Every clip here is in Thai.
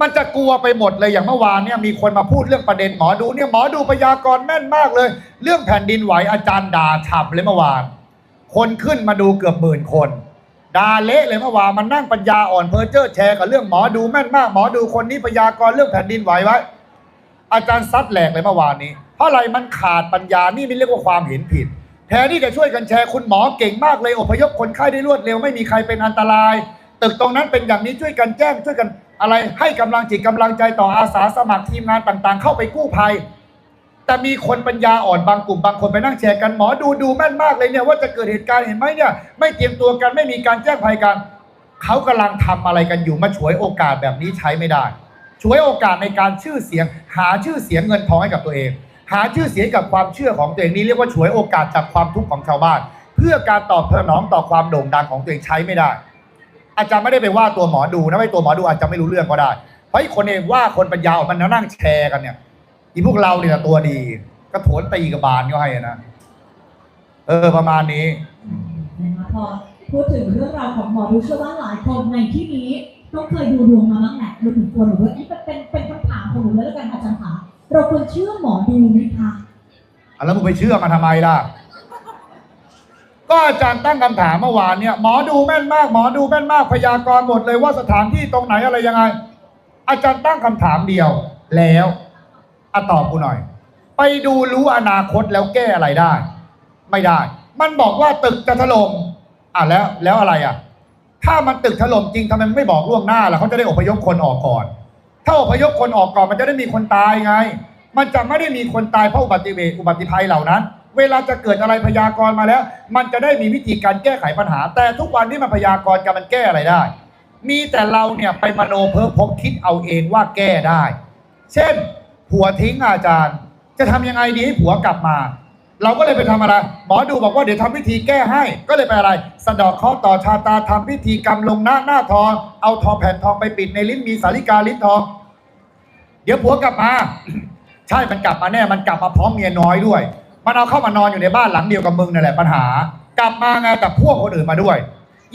มันจะกลัวไปหมดเลยอย่างเมื่อวานเนี่ยมีคนมาพูดเรื่องประเด็นหมอดูเนี่ยหมอดูพยากรณ์แม่นมากเลย เรื่องแผ่นดินไหวอาจารย์ด่าฉ่ำเลยเมื่อวาน คนขึ้นมาดูเกือบหมื่นคนด่าเละเลยเมื่อวานมันนั่งปัญญาอ่อนเพอเจอร์แชร์กับเรื่องหมอดูแม่นมาก หมอดูคนนี้พยากรณ์เรื่องแผ่นดินไหวไว้ อาจารย์ซัดแหลกเลยเมื่อวานนี้ เพราะอะไรมันขาดปัญญานี่ไม่เรียกว่าความเห็นผิดแทนที่จะช่วยกันแชร์คุณหมอเก่งมากเลยอพยพคนไข้ได้รวดเร็วไม่มีใครเป็นอันตราย ตึกตรงนั้นเป็นอย่างนี้ช่วยกันแจ้งช่วยกัน อะไรให้กำลังจิตกำลังใจต่ออาสาสมัครทีมงานต่างๆ เข้าไปกู้ภัย แต่มีคนปัญญาอ่อนบางกลุ่มบางคนไปนั่งแชร์กันหมอดูดูแม่นมากเลยเนี่ยว่าจะเกิดเหตุการณ์เห็นไหมเนี่ย ไม่เตรียมตัวกันไม่มีการแจ้งภัยกันเขากำลังทำอะไรกันอยู่มาฉวยโอกาสแบบนี้ใช้ไม่ได้ฉวยโอกาสในการชื่อเสียง หาชื่อเสียงเงินทองให้กับตัวเอง หาชื่อเสียงกับความเชื่อของตัวเองนี่เรียกว่าฉวยโอกาสจากความทุกข์ของชาวบ้าน เพื่อการตอบสนองต่อความโด่งดังของตัวเองใช้ไม่ได้ อาจารย์ไม่ได้ไปว่าตัวหมอดูนะไม่ตัวหมอดูอาจจะไม่รู้เรื่องก็ได้ เพราะไอ้คนเองว่าคนปัญญาอ่อนมันนั่งแชร์กันเนี่ยอีพวกเราเนี่ยตัวดี ก็โถนตีกับบานก็ให้นะเออประมาณนี้นะคะพอพูดถึงเรื่องราวของหมอดูเชื่อว่าหลายคนในที่นี้ต้องเคยดูดวงมาบ้างแหละรวมถึงตัวหนูด้วยนี่เป็นเป็นเป็นคำถามของหนูเลยแล้วกันอาจารย์คะเราควรเชื่อหมอดูไหมคะอะแล้วมึงไปเชื่อมันทำไมล่ะ ก็อาจารย์ตั้งคำถามเมื่อวานเนี่ยหมอดูแม่นมากหมอดูแม่นมากพยากรณ์หมดเลยว่าสถานที่ตรงไหนอะไรยังไง อาจารย์ตั้งคำถามเดียว แล้วอะตอบกูหน่อย ไปดูรู้อนาคตแล้วแก้อะไรได้ ไม่ได้ มันบอกว่าตึกจะถล่มอะแล้วแล้วอะไรอะ ถ้ามันตึกถล่มจริงทำไมมันไม่บอกล่วงหน้าล่ะเขาจะได้อพยพคนออกก่อน ถ้าอพยพคนออกก่อนมันจะได้มีคนตายไง มันจะไม่ได้มีคนตายเพราะอุบัติเหตุอุบัติภัยเหล่านั้น เวลาจะเกิดอะไรพยากรณ์มาแล้ว มันจะได้มีวิธีการแก้ไขปัญหา แต่ทุกวันที่มันพยากรณ์กันมันแก้อะไรได้ มีแต่เราเนี่ยไปมโนเพ้อพกคิดเอาเองว่าแก้ได้ เช่น ผัวทิ้งอาจารย์ จะทำยังไงดีให้ผัวกลับมา เราก็เลยไปทำอะไร หมอดูบอกว่าเดี๋ยวทำพิธีแก้ให้ ก็เลยไปอะไร สะดอกเคราะห์ต่อชาตาทำพิธีกรรมลงหน้าหน้าทอง เอาทองแผ่นทองไปปิดในลิ้นมีสาลิกาลิ้นทอง เดี๋ยวผัวกลับมา ใช่มันกลับมาแน่ มันกลับมาพร้อมเมียน้อยด้วย มันเอาเข้ามานอนอยู่ในบ้านหลังเดียวกับมึงนั่นแหละปัญหา กลับมาไงกับพวกคนอื่นมาด้วย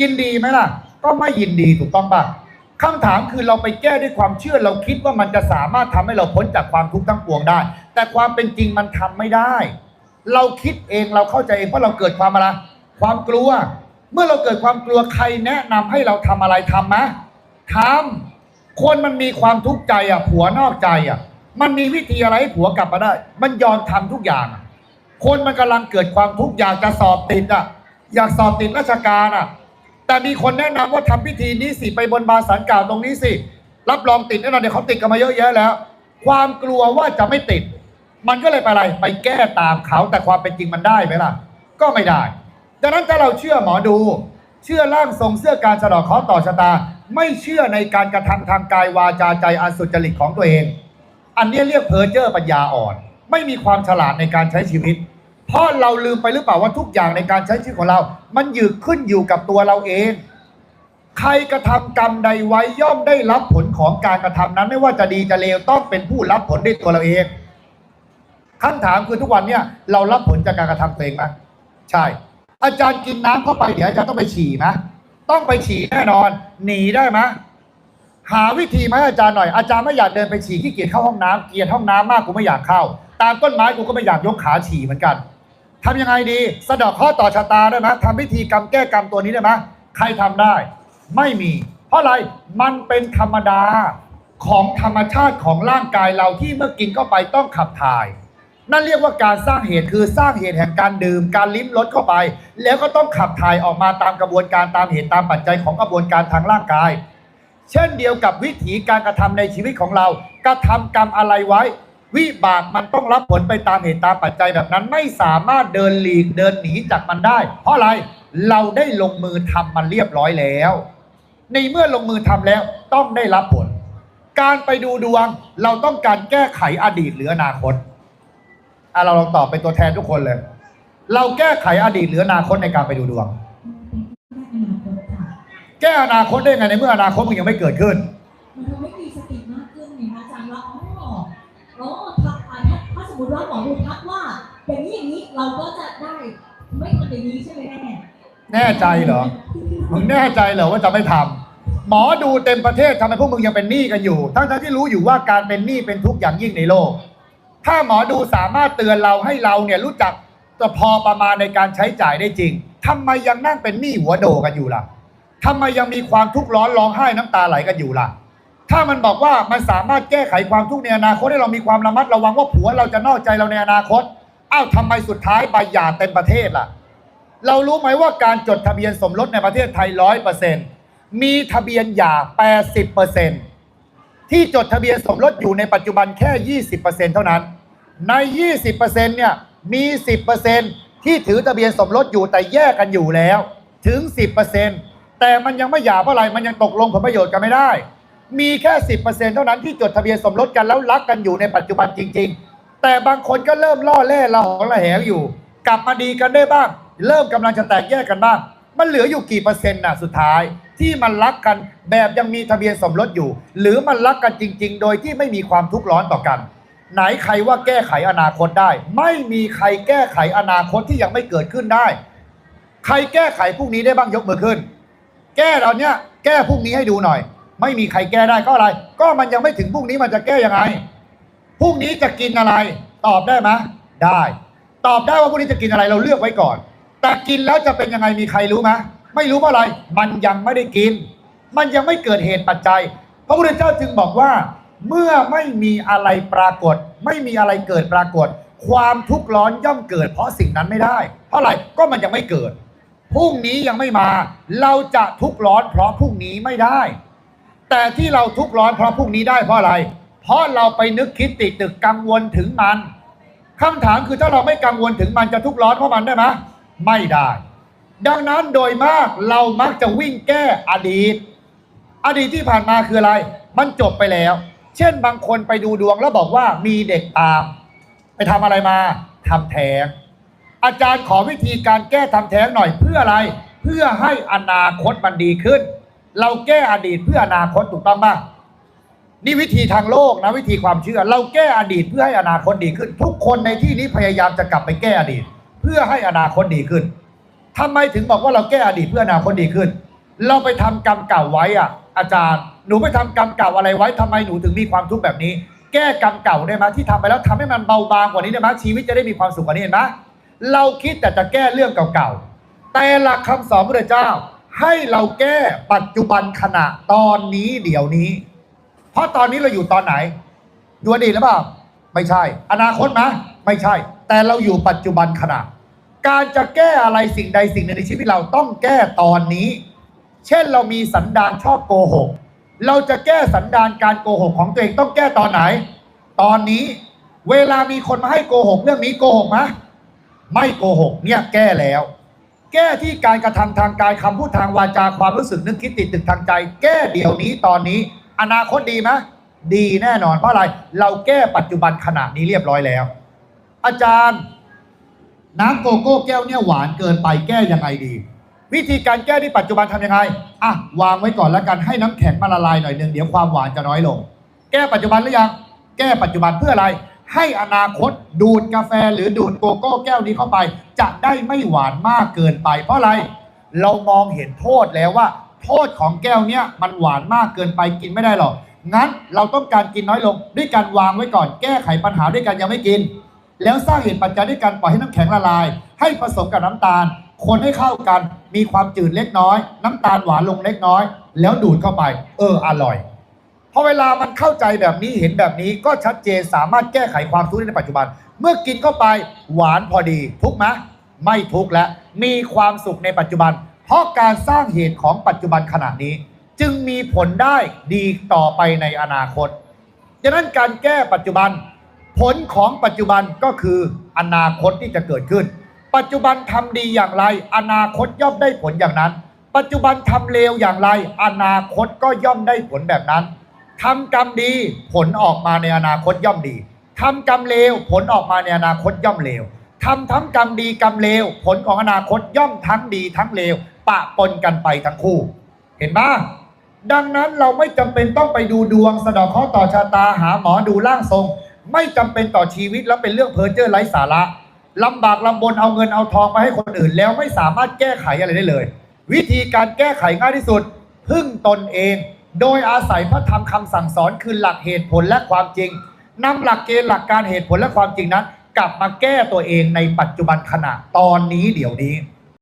ยินดีไหมล่ะ ก็ไม่ยินดีถูกต้องป่ะคำถามคือเราไปแก้ด้วยความเชื่อเราคิดว่ามันจะสามารถทำให้เราพ้นจากความทุกข์ทั้งปวงได้ แต่ความเป็นจริงมันทำไม่ได้ เราคิดเองเราเข้าใจเองเพราะเราเกิดความอะไรความกลัว เมื่อเราเกิดความกลัวใครแนะนำให้เราทำอะไรทำไหมทำคนมันมีความทุกข์ใจอะผัวนอกใจอะมันมีวิธีอะไรให้ผัวกลับมาได้ มันยอมทำทุกอย่างอะ คนมันกำลังเกิดความทุกข์อยากจะสอบติดอะ อยากสอบติดราชการอะ แต่มีคนแนะนำว่าทำพิธีนี้สิไปบนบานสารกล่าวตรงนี้สิ รับรองติดแน่นอนเดี๋ยวเขาติดกันมาเยอะแยะแล้ว ความกลัวว่าจะไม่ติด มันก็เลยไปอะไรไปแก้ตามเขาแต่ความเป็นจริงมันได้ไหมล่ะ ก็ไม่ได้ ดังนั้นถ้าเราเชื่อหมอดู เชื่อร่างทรงเชื่อการสะดอกเคราะห์ต่อชะตา ไม่เชื่อในการกระทำทางกายวาจาใจอันสุจริตของตัวเอง อันนี้เรียกเพอเจอร์ปัญญาอ่อน ไม่มีความฉลาดในการใช้ชีวิต เพราะเราลืมไปหรือเปล่าว่าทุกอย่างในการใช้ชีวิตของเรา มันอยู่ขึ้นอยู่กับตัวเราเอง ใครกระทำกรรมใดไว้ย่อมได้รับผลของการกระทำนั้น ไม่ว่าจะดีจะเลวต้องเป็นผู้รับผลด้วยตัวเราเองคำถามคือทุกวันเนี่ยเรารับผลจากการกระทำตัวเองไหมใช่ อาจารย์กินน้ำเข้าไปเดี๋ยวอาจารย์ต้องไปฉี่ไหมต้องไปฉี่แน่นอน หนีได้ไหมหาวิธีไหมอาจารย์หน่อยอาจารย์ไม่อยากเดินไปฉี่ขี้เกียจเข้าห้องน้ำเกียดห้องน้ำมากกูไม่อยากเข้า ตามต้นไม้กูก็ไม่อยากยกขาฉี่เหมือนกันทำยังไงดี สะดอกข้อต่อชะตาได้ไหมทำพิธีกรรมแก้กรรมตัวนี้ได้ไหมใครทำได้ ไม่มี เพราะอะไรมันเป็นธรรมดาของธรรมชาติของร่างกายเราที่เมื่อกินเข้าไปต้องขับถ่าย นั่นเรียกว่าการสร้างเหตุคือสร้างเหตุแห่งการดื่ม การลิ้มรสเข้าไป แล้วก็ต้องขับถ่ายออกมาตามกระบวนการตามเหตุตามปัจจัยของกระบวนการทางร่างกาย เช่นเดียวกับวิถีการกระทำในชีวิตของเรากระทำกรรมอะไรไว้ วิบากมันต้องรับผลไปตามเหตุตามปัจจัยแบบนั้นไม่สามารถเดินหลีกเดินหนีจากมันได้ เพราะอะไรเราได้ลงมือทำมันเรียบร้อยแล้ว ในเมื่อลงมือทำแล้วต้องได้รับผล การไปดูดวง เราต้องการแก้ไขอดีตหรืออนาคตอะเราลองตอบเป็นตัวแทนทุกคนเลย เราแก้ไขอดีตหรืออนาคตในการไปดูดวง แก้อนาคตได้ไงในเมื่ออนาคตมันยังไม่เกิดขึ้นมันทำให้มีสติมากขึ้นไงคะอาจารย์ว่า มมติว่าหมอดูทักว่า อย่างนี้อย่างนี้เราก็จะได้ไม่ทำอย่างนี้ใช่ไหมแม่แน่ใจเหรอ มึงแน่ใจเหรอว่าจะไม่ทำหมอดูเต็มประเทศทำไมพวกมึงยังเป็นหนี้กันอยู่ ทั้งๆที่รู้อยู่ว่าการเป็นหนี้เป็นทุกข์อย่างยิ่งในโลก ถ้าหมอดูสามารถเตือนเราให้เราเนี่ยรู้จักจะพอประมาณในการใช้จ่ายได้จริงทำไมยังนั่งเป็นหนี้หัวโดกันอยู่ล่ะทำไมยังมีความทุกข์ร้อนร้องไห้น้ำตาไหลกันอยู่ล่ะ ถ้ามันบอกว่ามันสามารถแก้ไขความทุกข์ในอนาคตให้เรามีความระมัดระวังว่าผัวเราจะนอกใจเราในอนาคตอ้าวทำไมสุดท้ายใบหย่าเต็มประเทศล่ะ เรารู้ไหมว่าการจดทะเบียนสมรสในประเทศไทยร้อยเปอร์เซ็นต์มีทะเบียนหย่าแปดสิบเปอร์เซ็นต์ที่จดทะเบียนสมรสอยู่ในปัจจุบันแค่ยี่สิบเปอร์เซ็นต์เท่านั้น ในยี่สิบเปอร์เซ็นต์เนี่ยมีสิบเปอร์เซ็นต์ที่ถือทะเบียนสมรสอยู่แต่แยกกันอยู่แล้ว ถึงสิบเปอร์เซ็นต์แต่มันยังไม่หย่าเพราะอะไรมันยังตกลงผลประโยชน์กันไม่ได้ มีแค่สิบเปอร์เซ็นเท่านั้นที่จดทะเบียนสมรสกันแล้วรักกันอยู่ในปัจจุบันจริง ๆ แต่บางคนก็เริ่มล่อแร่ละหองละแหงอยู่ กลับมาดีกันได้บ้าง เริ่มกำลังจะแตกแยกกันบ้าง มันเหลืออยู่กี่เปอร์เซ็นต์น่ะสุดท้าย ที่มันรักกันแบบยังมีทะเบียนสมรสอยู่ หรือมันรักกันจริง ๆ โดยที่ไม่มีความทุกข์ร้อนต่อกัน ไหนใครว่าแก้ไขอนาคตได้ ไม่มีใครแก้ไขอนาคตที่ยังไม่เกิดขึ้นได้ ใครแก้ไขพรุ่งนี้ได้บ้างยกมือขึ้น แก้เราเนี้ยแก้พรุ่งนี้ให้ดูหน่อย ไม่มีใครแก้ได้ก็อะไร ก็มันยังไม่ถึงพรุ่งนี้มันจะแก้ยังไงพรุ่งนี้จะกินอะไร ตอบได้ไหมได้ ตอบได้ว่าพรุ่งนี้จะกินอะไรเราเลือกไว้ก่อน แต่กินแล้วจะเป็นยังไงมีใครรู้ไหมไม่รู้เพราะอะไร มันยังไม่ได้กิน มันยังไม่เกิดเหตุปัจจัย พระพุทธเจ้าจึงบอกว่า เมื่อไม่มีอะไรปรากฏ ไม่มีอะไรเกิดปรากฏ ความทุกข์ร้อนย่อมเกิด เพราะสิ่งนั้นไม่ได้ เพราะอะไรก็มันยังไม่เกิดพรุ่งนี้ยังไม่มา เราจะทุกข์ร้อนเพราะพรุ่งนี้ไม่ได้ แต่ที่เราทุกข์ร้อนเพราะพรุ่งนี้ได้เพราะอะไร เพราะเราไปนึกคิดติดตึกกังวลถึงมันคำถามคือถ้าเราไม่กังวลถึงมันจะทุกข์ร้อนเพราะมันได้ไหมไม่ได้ ดังนั้นโดยมากเรามักจะวิ่งแก้อดีต อดีตที่ผ่านมาคืออะไร มันจบไปแล้ว เช่นบางคนไปดูดวงแล้วบอกว่ามีเด็กตาม ไปทำอะไรมาทำแท้งอาจารย์ขอวิธีการแก้ทำแท้งหน่อยเพื่ออะไร เพื่อให้อนาคตมันดีขึ้น เราแก้อดีตเพื่ออนาคตถูกต้องป่ะนี่วิธีทางโลกนะวิธีความเชื่อ เราแก้อดีตเพื่อให้อนาคตดีขึ้น ทุกคนในที่นี้พยายามจะกลับไปแก้อดีต เพื่อให้อนาคตดีขึ้นทำไมถึงบอกว่าเราแก้อดีตเพื่ออนาคตดีขึ้น เราไปทำกรรมเก่าไว้อะ อาจารย์ หนูไปทำกรรมเก่าอะไรไว้ทำไมหนูถึงมีความทุกข์แบบนี้ แก้กรรมเก่าได้ไหมที่ทำไปแล้วทำให้มันเบาบางกว่านี้ได้ไหมชีวิตจะได้มีความสุขกว่านี้เห็นไหมเราคิดแต่จะแก้เรื่องเก่าๆแต่หลักคำสอนพระเจ้า ให้เราแก้ปัจจุบันขณะตอนนี้เดี๋ยวนี้ เพราะตอนนี้เราอยู่ตอนไหนอยู่อดีตหรือเปล่า ไม่ใช่ อนาคตไหมไม่ใช่ แต่เราอยู่ปัจจุบันขณะ การจะแก้อะไรสิ่งใดสิ่งหนึ่งในชีวิตเราต้องแก้ตอนนี้ เช่นเรามีสันดานชอบโกหก เราจะแก้สันดานการโกหกของตัวเองต้องแก้ตอนไหน ตอนนี้เวลามีคนมาให้โกหกเรื่องนี้โกหกไหมไม่โกหกเนี่ยแก้แล้ว แก้ที่การกระทำทางกายคำพูดทางวาจาความรู้สึกนึกคิดติดตึกทางใจ แก้เดี๋ยวนี้ตอนนี้ อนาคตดีไหมดีแน่นอนเพราะอะไร เราแก้ปัจจุบันขณะนี้เรียบร้อยแล้ว อาจารย์น้ำโกโก้แก้วเนี่ยหวานเกินไปแก้ยังไงดี วิธีการแก้ที่ปัจจุบันทำยังไงอะวางไว้ก่อนแล้วกันให้น้ำแข็งมาละลายหน่อยหนึ่งเดี๋ยวความหวานจะน้อยลง แก้ปัจจุบันหรือยัง แก้ปัจจุบันเพื่ออะไร ให้อนาคตดูดกาแฟหรือดูดโกโก้แก้วนี้เข้าไป จะได้ไม่หวานมากเกินไป เพราะอะไรเรามองเห็นโทษแล้วว่า โทษของแก้วเนี้ยมันหวานมากเกินไปกินไม่ได้หรอกงั้นเราต้องการกินน้อยลง ด้วยการวางไว้ก่อนแก้ไขปัญหาด้วยกันยังไม่กิน แล้วสร้างเหตุปัจจัยด้วยการปล่อยให้น้ำแข็งละลาย ให้ผสมกับน้ำตาล คนให้เข้ากัน มีความจืดเล็กน้อย น้ำตาลหวานลงเล็กน้อย แล้วดูดเข้าไป เอออร่อย พอเวลามันเข้าใจแบบนี้เห็นแบบนี้ก็ชัดเจนสามารถแก้ไขความทุกข์ในปัจจุบัน เมื่อกินเข้าไปหวานพอดี ทุกไหมไม่ทุกข์แล้วมีความสุขในปัจจุบัน เพราะการสร้างเหตุของปัจจุบันขณะนี้ จึงมีผลได้ดีต่อไปในอนาคตดังนั้นการแก้ปัจจุบัน ผลของปัจจุบันก็คืออนาคตที่จะเกิดขึ้น ปัจจุบันทำดีอย่างไร อนาคตย่อมได้ผลอย่างนั้น ปัจจุบันทำเลวอย่างไร อนาคตก็ย่อมได้ผลแบบนั้น ทำกรรมดีผลออกมาในอนาคตย่อมดีทำกรรมเลวผลออกมาในอนาคตย่อมเลวทำทั้งกรรมดีกรรมเลวผลของอนาคตย่อมทั้งดีทั้งเลวปะปนกันไปทั้งคู่ เห็นไหมดังนั้นเราไม่จำเป็นต้องไปดูดวงสะดอกข้อต่อชะตาหาหมอดูร่างทรง ไม่จำเป็นต่อชีวิตแล้วเป็นเรื่องเพ้อเจ้อไร้สาระลำบากลำบนเอาเงินเอาทองไปให้คนอื่น แล้วไม่สามารถแก้ไขอะไรได้เลย วิธีการแก้ไขง่ายที่สุดพึ่งตนเอง โดยอาศัยพระธรรมคำสั่งสอนคือหลักเหตุผลและความจริงนำหลักเกณฑ์หลักการเหตุผลและความจริงนั้น กลับมาแก้ตัวเองในปัจจุบันขณะตอนนี้เดี๋ยวนี้